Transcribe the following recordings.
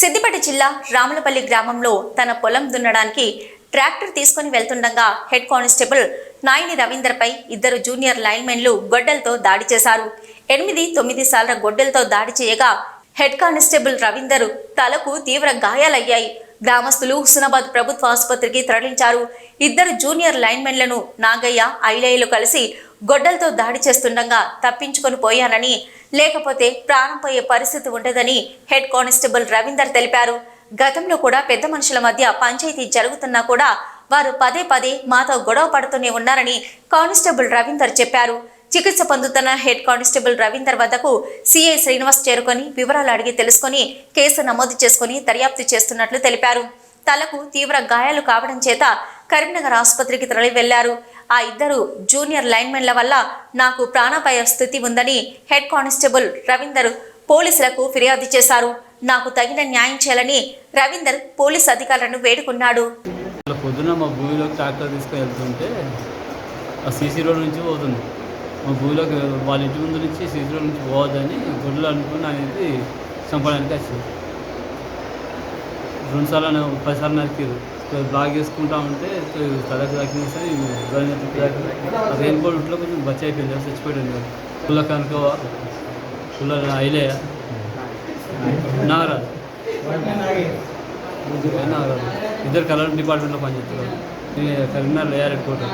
సిద్దిపేట జిల్లా రాములపల్లి గ్రామంలో తన పొలం దున్నడానికి ట్రాక్టర్ తీసుకుని వెళ్తుండగా హెడ్ కానిస్టేబుల్ నాయిని రవీందర్పై ఇద్దరు జూనియర్ లైన్మెన్లు గొడ్డలతో దాడి చేశారు. ఎనిమిది తొమ్మిది సార్ల గొడ్డలతో దాడి చేయగా హెడ్ కానిస్టేబుల్ రవీందర్ తలకు తీవ్ర గాయాలయ్యాయి. గ్రామస్తులు హుస్నాబాద్ ప్రభుత్వ ఆసుపత్రికి తరలించారు. ఇద్దరు జూనియర్ లైన్మెన్లను నాగయ్య ఐలయ్యలు కలిసి గొడ్డలతో దాడి చేస్తుండగా తప్పించుకొని పోయానని లేకపోతే ప్రాణంపోయే పరిస్థితి ఉండదని హెడ్ కానిస్టేబుల్ రవీందర్ తెలిపారు. గతంలో కూడా పెద్ద మనుషుల మధ్య పంచాయతీ జరుగుతున్నా కూడా వారు పదే పదే మాతో గొడవ పడుతూనే ఉన్నారని కానిస్టేబుల్ రవీందర్ చెప్పారు. చికిత్స పొందుతున్న హెడ్ కానిస్టేబుల్ రవీందర్ వద్దకు సిఐ శ్రీనివాస్ చేరుకొని వివరాలు అడిగి తెలుసుకొని కేసు నమోదు చేసుకుని దర్యాప్తు చేస్తున్నట్లు తెలిపారు. తలకు తీవ్ర గాయాలు కావడం చేత కరీంనగర్ ఆసుపత్రికి తరలి వెళ్ళారు ఆ ఇద్దరు జూనియర్ లైన్మెన్ల వల్ల నాకు ప్రాణాపాయ స్థితి ఉందని హెడ్ కానిస్టేబుల్ రవీందర్ పోలీసులకు ఫిర్యాదు చేశారు. నాకు తగిన న్యాయం చేయాలని రవీందర్ పోలీస్ అధికారులను వేడుకున్నాడు. పొద్దున మా భూమిలోకి ట్రాక్టర్ తీసుకొని వెళ్తుంటే ఆ సీసీ రోడ్ నుంచి పోతుంది. మా భూమిలోకి వాళ్ళ ఇంటి ముందు నుంచి సీసీ నుంచి పోవద్దని గుడ్లు అనుకుని అనేది చంపడానికి వచ్చింది రెండుసార్లు పదిసార్లు నరికారు. బ్లాక్ చేసుకుంటా ఉంటే తలకు తాకింది సరే రెయిన్ కోట్ ఇంట్లో కొంచెం బచ్చి అయిపోయింది. చచ్చిపోయాడు పుల్ల కనుక పుల్ల ఐలే నాగరాజు. నాగరాజు. ఇద్దరు కలర్ డిపార్ట్మెంట్లో పనిచేస్తారు. నేను కరీంనగర్ లేయర్ హెడ్ క్వార్టర్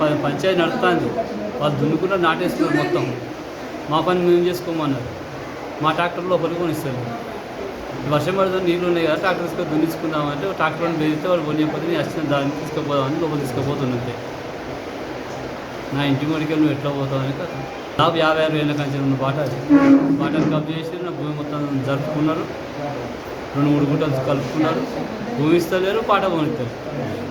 పంచాయతీ నడుస్తుంది వాళ్ళు దున్నుకున్న నాటేస్తున్నారు మొత్తం. మా పని మేము చేసుకోమన్నారు. మా ట్రాక్టర్లో లోపలికి కొనిస్తారు. వర్షం పడుతుంది నీళ్ళు ఉన్నాయి కదా ట్రాక్టర్ తీసుకొని దున్నించుకుందామంటే ట్రాక్టర్ని బెదిరితే వాళ్ళు కొనిపోతే నేను వచ్చిన దాన్ని తీసుకుపోదామని లోపల తీసుకుపోతున్నట్టే నా ఇంటి ముడికి నువ్వు ఎట్లా పోతావని కదా దాదాపు యాభై ఆరు వేల కంచెలు ఉన్న బాట అది. బాటను కబ్జా చేసి నా భూమి మొత్తం జరుపుకున్నారు. రెండు మూడు గుంటలు కలుపుకున్నారు. భూమి ఇస్తలేరు పాట పోనిస్తారు